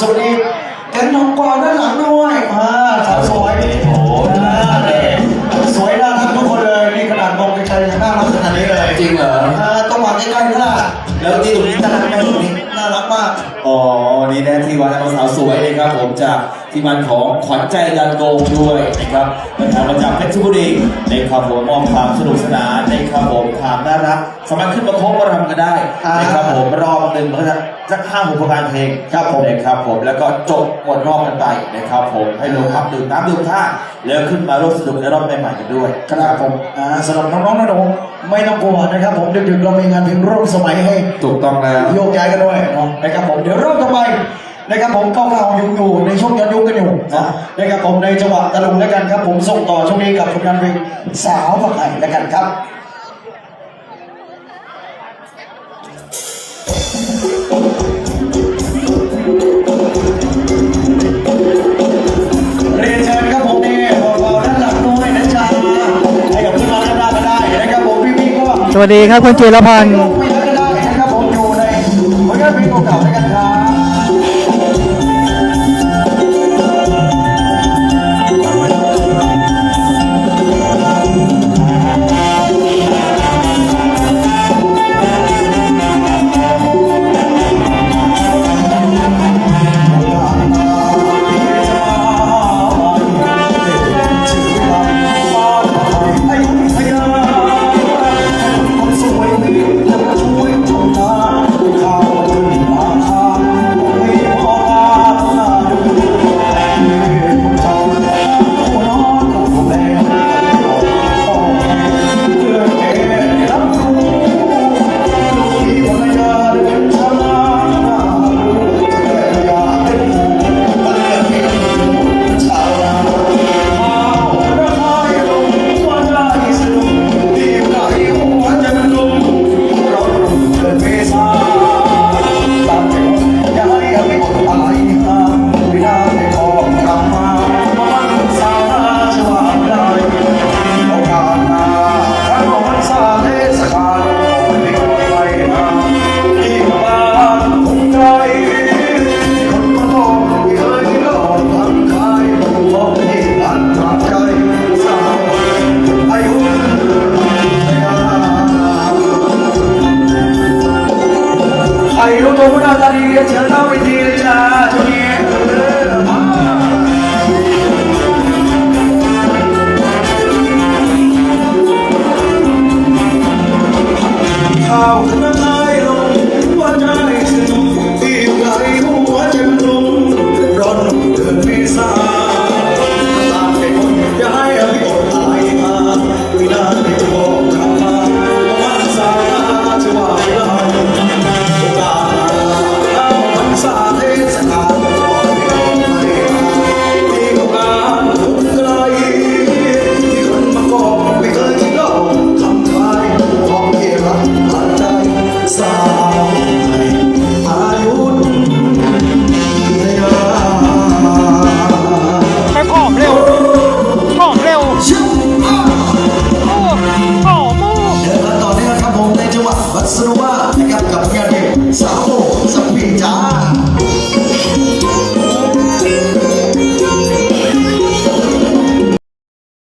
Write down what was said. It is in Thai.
สวัสดีแกนทองกวาวด้านหลังด้วยอ่าสาวสวยโอ้โหอ่านี่สวยน่ารักทุกคนเลยนี่ขนาดมองไกลๆยังน่ารักขนาดนี้เลยจริงเหรอ อ่าต้องมาใกล้ๆนะล่ะแล้วที่ตรงนี้น่ารักไหมตรงนี้น่ารักมาก อ๋อนี่แนะที่วัดน้องสาวสวยนะครับผมจากที่มันของขวัญใจดันโดงด้วยนะครับเดินทางมาจากเพชรบุรีนะครับผมมอบความสนุกสนานนะครับผมความน่ารักสามารถขึ้นมาโคบมารำกันได้นะครับผมรอบหนึ่งมันก็จะ สักห้าหกประการเพลงครับผมนะครับผมแล้วก็จบหมดรอบกันไปนะครับผมให้ลงพักดื่มน้ำดื่มท่าแล้วขึ้นมาร่วมสนุกในรอบใหม่ๆกันด้วยครับผมอ่าสำหรับน้องๆนะหนูไม่ต้องกลัวนะครับ ผมดึกๆเรามีงานเพลงร่วมสมัยให้ถูกต้องแล้วโยกย้ายกันด้วยเนาะนะครับผมเดี๋ยวเริ่มต่อไปนะครับผมเก่าๆอยู่อยู่ในช่วงย้อนยุคกันอยู่นะนะครับผมในจังหวะตะลุงแล้วกันครับ ผมส่งต่อช่วงนี้กับผลงานเพลงสาวฝักไห่แล้วกันครับเวัสดีครับคุณจิรพันธ์